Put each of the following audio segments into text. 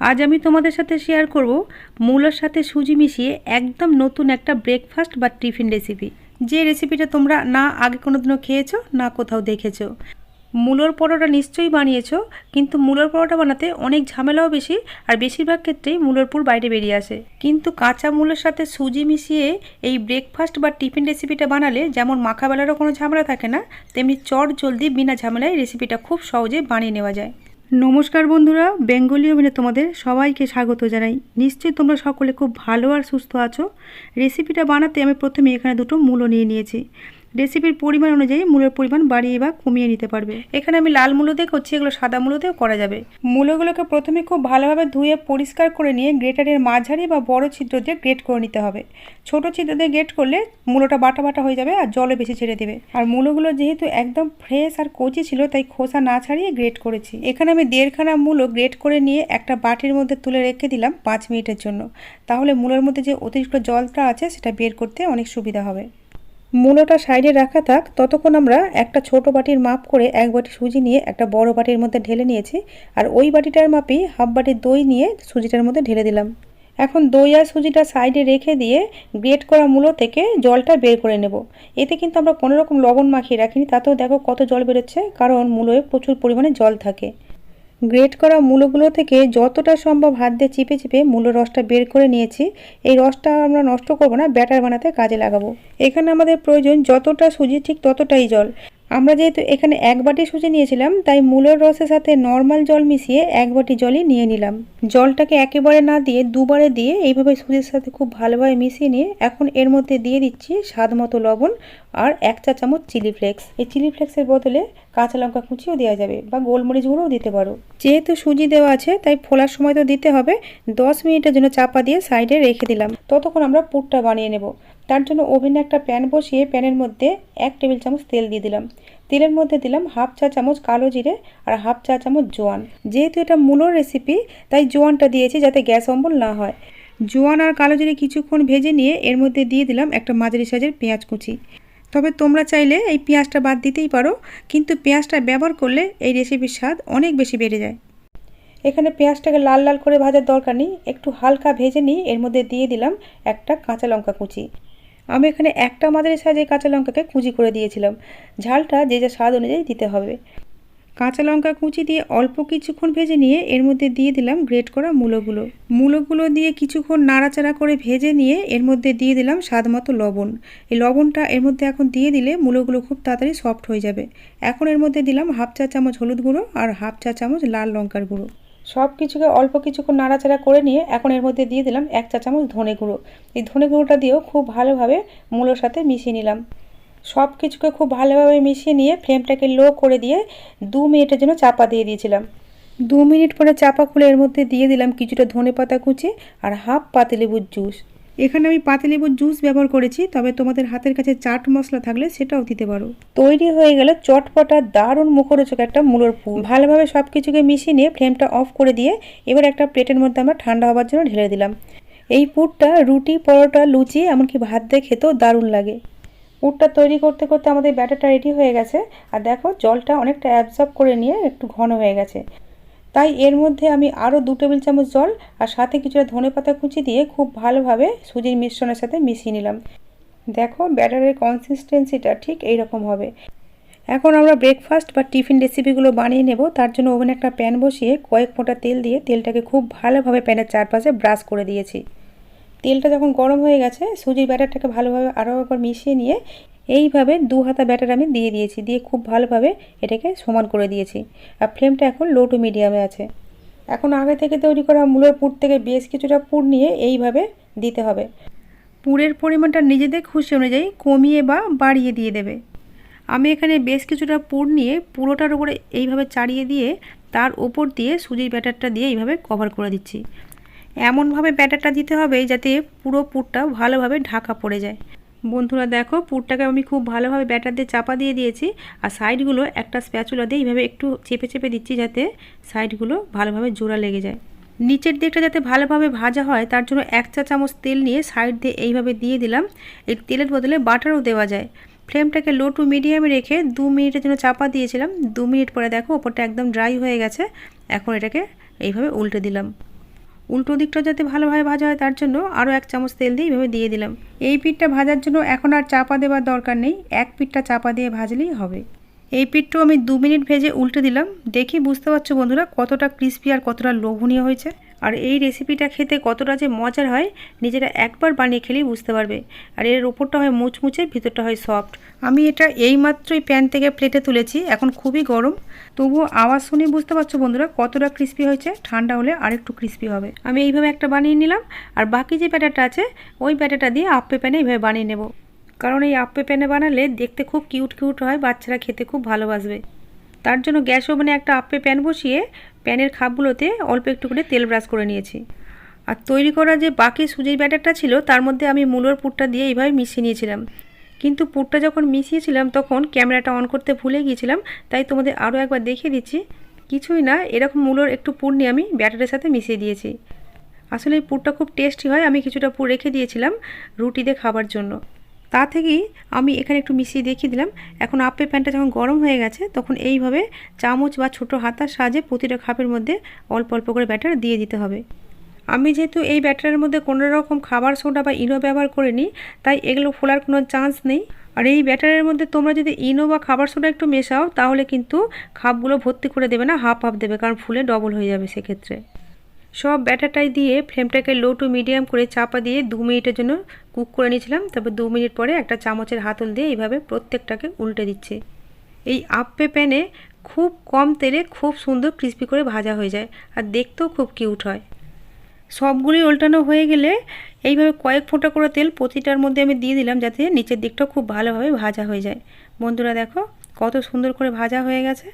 আজ আমি তোমাদের সাথে শেয়ার করব মূলোর সাথে সুজি মিশিয়ে একদম নতুন একটা ব্রেকফাস্ট বা টিফিন রেসিপি যে রেসিপিটা তোমরা না আগে কোনোদিনও খেয়েছো, না কোথাও দেখেছ। মূলোর পরোটা নিশ্চয়ই বানিয়েছো, কিন্তু মূলোর পরোটা বানাতে অনেক ঝামেলাও বেশি আর বেশিরভাগ ক্ষেত্রেই মূলোর পুর বাইরে বেরিয়ে আসে। কিন্তু কাঁচা মূলের সাথে সুজি মিশিয়ে এই ব্রেকফাস্ট বা টিফিন রেসিপিটা বানালে যেমন মাখাবেলারও কোনো ঝামেলা থাকে না, তেমনি চট জলদি বিনা ঝামেলায় রেসিপিটা খুব সহজে বানিয়ে নেওয়া যায়। নমস্কার বন্ধুরা, বেঙ্গলি ওভেনে তোমাদের সবাইকে স্বাগত জানাই। নিশ্চয়ই তোমরা সকলে খুব ভালো আর সুস্থ আছো। রেসিপিটা বানাতে আমি প্রথমে এখানে দুটো মূলো নিয়ে নিয়েছি। রেসিপির পরিমাণ অনুযায়ী মূলের পরিমাণ বাড়িয়ে বা কমিয়ে নিতে পারবে। এখানে আমি লাল মূলো দিয়ে করছি, এগুলো সাদা মূলোতেও করা যাবে। মূলোগুলোকে প্রথমে খুব ভালোভাবে ধুয়ে পরিষ্কার করে নিয়ে গ্রেটারের মাঝারি বা বড় ছিদ্র দিয়ে গ্রেট করে নিতে হবে। ছোট ছিদ্র দিয়ে গ্রেট করলে মূলোটা বাটা বাটা হয়ে যাবে আর জলে বেশি ছেড়ে দেবে। আর মূলোগুলো যেহেতু একদম ফ্রেশ আর কচি ছিল, তাই খোসা না ছাড়িয়ে গ্রেট করেছি। এখানে আমি দেড়খানা মূলো গ্রেট করে নিয়ে একটা বাটির মধ্যে তুলে রেখে দিলাম পাঁচ মিনিটের জন্য। তাহলে মূলের মধ্যে যে অতিরিক্ত জলটা আছে, সেটা বের করতে অনেক সুবিধা হবে। মূলোটা সাইডে রাখা থাক, ততক্ষণ আমরা একটা ছোট বাটির মাপ করে এক বাটি সুজি নিয়ে একটা বড় বাটির মধ্যে ঢেলে নিয়েছি, আর ওই বাটিটার মাপেই হাফ বাটি দই নিয়ে সুজিটার মধ্যে ঢেলে দিলাম। এখন দই আর সুজিটা সাইডে রেখে দিয়ে গ্রেট করা মূলো থেকে জলটা বের করে নেব। এতে কিন্তু আমরা কোনো রকম লবণ মাখিয়ে রাখিনি, তাতেও দেখো কত জল বেরোচ্ছে, কারণ মূলোয় প্রচুর পরিমাণে জল থাকে। গ্রেট করা মূলোগুলো থেকে যতটা সম্ভব হাত দিয়ে চিপে চিপে মূলো রসটা বের করে নিয়েছি। এই রসটা আমরা নষ্ট করব না, ব্যাটার বানাতে কাজে লাগাবো। এখানে আমাদের প্রয়োজন যতটা সুজি, ঠিক ততটাই জল। আমরা যেহেতু এখানে এক বাটি সুজি নিয়েছিলাম, তাই মূলের রসের সাথে নর্মাল জল মিশিয়ে এক বাটি জলই নিয়ে নিলাম। জলটাকে একেবারে না দিয়ে দুবারে দিয়ে এইভাবে সুজির সাথে খুব ভালোভাবে মিশিয়ে নিয়ে এখন এর মধ্যে দিয়ে দিচ্ছি স্বাদ মতো লবণ আর এক চা চামচ চিলি ফ্লেক্স। এই চিলি ফ্লেক্সের বদলে কাঁচা লঙ্কা কুচিও দেওয়া যাবে বা গোলমরিচ গুঁড়োও দিতে পারো। যেহেতু সুজি দেওয়া আছে, তাই ফোলার সময় তো দিতে হবে। দশ মিনিটের জন্য চাপা দিয়ে সাইডে রেখে দিলাম। ততক্ষণ আমরা পুরটা বানিয়ে নেব। তার জন্য ওভেনে একটা প্যান বসিয়ে প্যানের মধ্যে এক টেবিল চামচ তেল দিয়ে দিলাম। তেলের মধ্যে দিলাম হাফ চা চামচ কালো জিরে আর হাফ চা চামচ জোয়ান। যেহেতু এটা মূলোর রেসিপি তাই জোয়ানটা দিয়েছি যাতে গ্যাস অম্বল না হয়। জোয়ান আর কালো জিরে কিছুক্ষণ ভেজে নিয়ে এর মধ্যে দিয়ে দিলাম একটা মাঝারি সাইজের পেঁয়াজ কুচি। তবে তোমরা চাইলে এই পেঁয়াজটা বাদ দিতেই পারো, কিন্তু পেঁয়াজটা ব্যবহার করলে এই রেসিপির স্বাদ অনেক বেশি বেড়ে যায়। এখানে পেঁয়াজটাকে লাল লাল করে ভাজার দরকার নেই, একটু হালকা ভেজে নিই এর মধ্যে দিয়ে দিলাম একটা কাঁচা লঙ্কা কুচি। আমি এখানে একটা মাদারের সাহায্যে কাঁচা লঙ্কাকে কুচি করে দিয়েছিলাম, ঝালটা যে যা স্বাদ অনুযায়ী দিতে হবে। কাঁচা লঙ্কা কুচি দিয়ে অল্প কিছুক্ষণ ভেজে নিয়ে এর মধ্যে দিয়ে দিলাম গ্রেট করা মূলোগুলো। মূলোগুলো দিয়ে কিছুক্ষণ নাড়াচাড়া করে ভেজে নিয়ে এর মধ্যে দিয়ে দিলাম স্বাদ মতো লবণ। এই লবণটা এর মধ্যে এখন দিয়ে দিলে মূলোগুলো খুব তাড়াতাড়ি সফট হয়ে যাবে। এখন এর মধ্যে দিলাম হাফ চা চামচ হলুদ গুঁড়ো আর হাফ চা চামচ লাল লঙ্কার গুঁড়ো। সব কিছুকে অল্প কিছুক্ষণ নাড়াচাড়া করে নিয়ে এখন এর মধ্যে দিয়ে দিলাম এক চা চামচ ধনে গুঁড়ো। এই ধনে গুঁড়োটা দিয়েও খুব ভালোভাবে মূলোর সাথে মিশিয়ে নিলাম। সব কিছুকে খুব ভালোভাবে মিশিয়ে নিয়ে ফ্লেমটাকে লো করে দিয়ে দু মিনিটের জন্য চাপা দিয়ে দিয়েছিলাম। দু মিনিট পরে চাপা খুলে এর মধ্যে দিয়ে দিলাম কিছুটা ধনে পাতা কুচি আর হাফ পাতিলেবুর জুস। এখানে আমি পাতিলেবুর জুস ব্যবহার করেছি, তবে তোমাদের হাতের কাছে চাট মশলা থাকলে সেটাও দিতে পারো। তৈরি হয়ে গেল চটপটা দারুণ মুখরোচক একটা মূলর পুর। ভালোভাবে সব কিছুকে মিশিয়ে নিয়ে ফ্লেমটা অফ করে দিয়ে এবার একটা প্লেটের মধ্যে আমরা ঠান্ডা হওয়ার জন্য ঢেলে দিলাম। এই পুরটা রুটি, পরোটা, লুচি, এমনকি ভাত দিয়ে খেতেও দারুণ লাগে। পুরটা তৈরি করতে করতে আমাদের ব্যাটারটা রেডি হয়ে গেছে। আর দেখো, জলটা অনেকটা অ্যাবজর্ব করে নিয়ে একটু ঘন হয়ে গেছে। তাই এর মধ্যে আমি আরও দু টেবিল চামচ জল আর সাথে কিছুটা ধনে পাতা কুচি দিয়ে খুব ভালোভাবে সুজির মিশ্রণের সাথে মিশিয়ে নিলাম। দেখো, ব্যাটারের কনসিস্টেন্সিটা ঠিক এই রকম হবে। এখন আমরা ব্রেকফাস্ট বা টিফিন রেসিপিগুলো বানিয়ে নেব। তার জন্য ওভেনে একটা প্যান বসিয়ে কয়েক ফোঁটা তেল দিয়ে তেলটাকে খুব ভালোভাবে প্যানের চারপাশে ব্রাশ করে দিয়েছি। তেলটা যখন গরম হয়ে গেছে, সুজির ব্যাটারটাকে ভালোভাবে আরও একবার মিশিয়ে নিয়ে এইভাবে দু হাতা ব্যাটার আমি দিয়ে দিয়েছি, দিয়ে খুব ভালোভাবে এটাকে সমান করে দিয়েছি। আর ফ্লেমটা এখন লো টু মিডিয়ামে আছে। এখন আগে থেকে তৈরি করা মূলের পুর থেকে বেশ কিছুটা পুর নিয়ে এইভাবে দিতে হবে। পুরের পরিমাণটা নিজেদের খুশি অনুযায়ী কমিয়ে বা বাড়িয়ে দিয়ে দেবে। আমি এখানে বেশ কিছুটা পুর নিয়ে পুরোটার উপরে এইভাবে চাড়িয়ে দিয়ে তার ওপর দিয়ে সুজির ব্যাটারটা দিয়ে এইভাবে কভার করে দিচ্ছি। এমনভাবে ব্যাটারটা দিতে হবে যাতে পুরো পুরটা ভালোভাবে ঢাকা পড়ে যায়। বন্ধুরা দেখো, পুরটাকে আমি খুব ভালোভাবে ব্যাটার দিয়ে চাপা দিয়ে দিয়েছি আর সাইডগুলো একটা স্প্যাচুলা দিয়ে এইভাবে একটু চেপে চেপে দিচ্ছি যাতে সাইডগুলো ভালোভাবে জোড়া লেগে যায়। নিচের দিকটা যাতে ভালোভাবে ভাজা হয়, তার জন্য এক চা চামচ তেল নিয়ে সাইড দিয়ে এইভাবে দিয়ে দিলাম। এই তেলের বদলে বাটারও দেওয়া যায়। ফ্লেমটাকে লো টু মিডিয়ামে রেখে দু মিনিটের জন্য চাপা দিয়েছিলাম। দু মিনিট পরে দেখো, ওপরটা একদম ড্রাই হয়ে গেছে। এখন এটাকে এইভাবে উল্টে দিলাম। উল্টো দিকটা যাতে ভালোভাবে ভাজা হয়, তার জন্য আরও এক চামচ তেল দিয়ে এইভাবে দিয়ে দিলাম। এই পিঠটা ভাজার জন্য এখন আর চাপা দেওয়ার দরকার নেই, এক পিঠটা চাপা দিয়ে ভাজলেই হবে। এই পিঠটাও আমি দু মিনিট ভেজে উল্টে দিলাম। দেখি বুঝতে পারছ বন্ধুরা কতটা ক্রিস্পি আর কতটা লোভনীয় হয়েছে। আর এই রেসিপিটা খেতে কতটা যে মজার হয়, নিজেরা একবার বানিয়ে খেলেই বুঝতে পারবে। আর এর ওপরটা হয় মুচমুচে, ভিতরটা হয় সফট আমি এটা এইমাত্রই প্যান থেকে প্লেটে তুলেছি, এখন খুবই গরম। তবুও আওয়াজ শুনে বুঝতে পারছ বন্ধুরা, কতটা ক্রিস্পি হয়েছে। ঠান্ডা হলে আরেকটু ক্রিস্পি হবে। আমি এইভাবে একটা বানিয়ে নিলাম, আর বাকি যে ব্যাটারটা আছে, ওই ব্যাটারটা দিয়ে আপ্পে প্যানে এইভাবে বানিয়ে নেব। কারণ এই আপ্পে প্যানে বানালে দেখতে খুব কিউট কিউট হয়, বাচ্চারা খেতে খুব ভালোবাসবে। তার জন্য গ্যাস ওভেনে একটা আপ্পে প্যান বসিয়ে প্যানের খাপগুলোতে অল্প একটু করে তেল ব্রাশ করে নিয়েছি। আর তৈরি করা যে বাকি সুজির ব্যাটারটা ছিল, তার মধ্যে আমি মূলোর পুরটা দিয়ে এইভাবে মিশিয়ে নিয়েছিলাম। কিন্তু পুরটা যখন মিশিয়েছিলাম, তখন ক্যামেরাটা অন করতে ভুলে গিয়েছিলাম, তাই তোমাদের আরও একবার দেখিয়ে দিচ্ছি। কিছুই না, এরকম মূলোর একটু পুর নিয়ে আমি ব্যাটারের সাথে মিশিয়ে দিয়েছি। আসলে এই পুরটা খুব টেস্টি হয়, আমি কিছুটা পুর রেখে দিয়েছিলাম রুটি দিয়ে খাবার জন্য। তা থেকেই আমি এখানে একটু মিশিয়ে দেখিয়ে দিলাম। এখন আপে প্যানটা যখন গরম হয়ে গেছে, তখন এইভাবে চামচ বা ছোট হাতার সাহায্যে প্রতিটা খাপের মধ্যে অল্প অল্প করে ব্যাটার দিয়ে দিতে হবে। আমি যেহেতু এই ব্যাটারের মধ্যে কোনো রকম খাবার সোডা বা ইনো ব্যবহার করিনি, তাই এগুলো ফোলার কোনো চান্স নেই। আর এই ব্যাটারের মধ্যে তোমরা যদি ইনো বা খাবার সোডা একটু মেশাও, তাহলে কিন্তু খাপগুলো ভর্তি করে দেবে না, হাফ হাফ দেবে, কারণ ফুলে ডবল হয়ে যাবে সেক্ষেত্রে। সব ব্যাটারটাই দিয়ে ফ্লেমটাকে লো টু মিডিয়াম করে চাপা দিয়ে দু মিনিটের জন্য কুক করে নিয়েছিলাম, তারপর দু মিনিট পরে একটা চামচের হাতল দিয়ে এইভাবে প্রত্যেকটাকে উল্টে দিচ্ছে। এই আপ্পে প্যানে খুব কম তেলে খুব সুন্দর ক্রিস্পি করে ভাজা হয়ে যায় আর দেখতেও খুব কিউট হয়। সবগুলি উল্টানো হয়ে গেলে এইভাবে কয়েক ফোঁটা করে তেল প্রতিটার মধ্যে আমি দিয়ে দিলাম যাতে নিচের দিকটা খুব ভালোভাবে ভাজা হয়ে যায়। বন্ধুরা দেখো কত সুন্দর করে ভাজা হয়ে গেছে।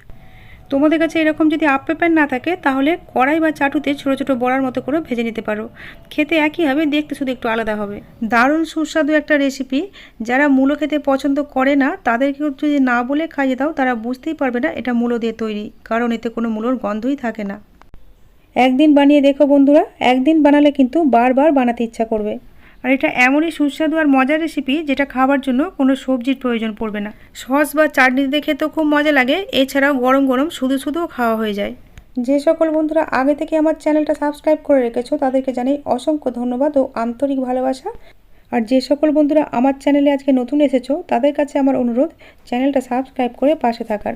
তোমাদের কাছে এরকম যদি আপে প্যান না থাকে তাহলে কড়াই বা চাটুতে ছোটো ছোটো বড়ার মতো করে ভেজে নিতে পারো। খেতে একই হবে দেখতে শুধু একটু আলাদা হবে। দারুণ সুস্বাদু একটা রেসিপি যারা মূলো খেতে পছন্দ করে না তাদেরকেও যদি না বলে খাইয়ে দাও তারা বুঝতেই পারবে না এটা মূলো দিয়ে তৈরি কারণ এতে কোনো মূলোর গন্ধই থাকে না। একদিন বানিয়ে দেখো বন্ধুরা একদিন বানালে কিন্তু বারবার বানাতে ইচ্ছা করবে। আর এটা এমনই সুস্বাদু আর মজার রেসিপি যেটা খাবার জন্য কোনো সবজির প্রয়োজন পড়বে না। সস বা চাটনি দিয়ে খেতেও খুব মজা লাগে, এছাড়াও গরম গরম শুধু শুধুও খাওয়া হয়ে যায়। যে সকল বন্ধুরা আগে থেকে আমার চ্যানেলটা সাবস্ক্রাইব করে রেখেছো, তাদেরকে জানাই অসংখ্য ধন্যবাদ ও আন্তরিক ভালোবাসা। আর যে সকল বন্ধুরা আমার চ্যানেলে আজকে নতুন এসেছ, তাদের কাছে আমার অনুরোধ, চ্যানেলটা সাবস্ক্রাইব করে পাশে থাকার।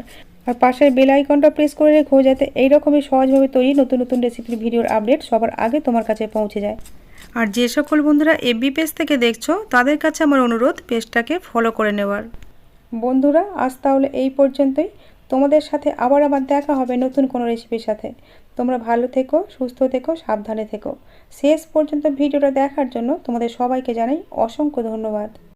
আর পাশের বেল আইকনটা প্রেস করে রেখো, যাতে এইরকমই সহজভাবে তৈরি নতুন নতুন রেসিপির ভিডিওর আপডেট সবার আগে তোমার কাছে পৌঁছে যায়। আর যে সকল বন্ধুরা এবি পেজ থেকে দেখছ, তাদের কাছে আমার অনুরোধ পেজটাকে ফলো করে নেওয়ার। বন্ধুরা, আজ তাহলে এই পর্যন্তই। তোমাদের সাথে আবার আবার দেখা হবে নতুন কোনো রেসিপির সাথে। তোমরা ভালো থেকো, সুস্থ থেকো, সাবধানে থেকো। শেষ পর্যন্ত ভিডিওটা দেখার জন্য তোমাদের সবাইকে জানাই অসংখ্য ধন্যবাদ।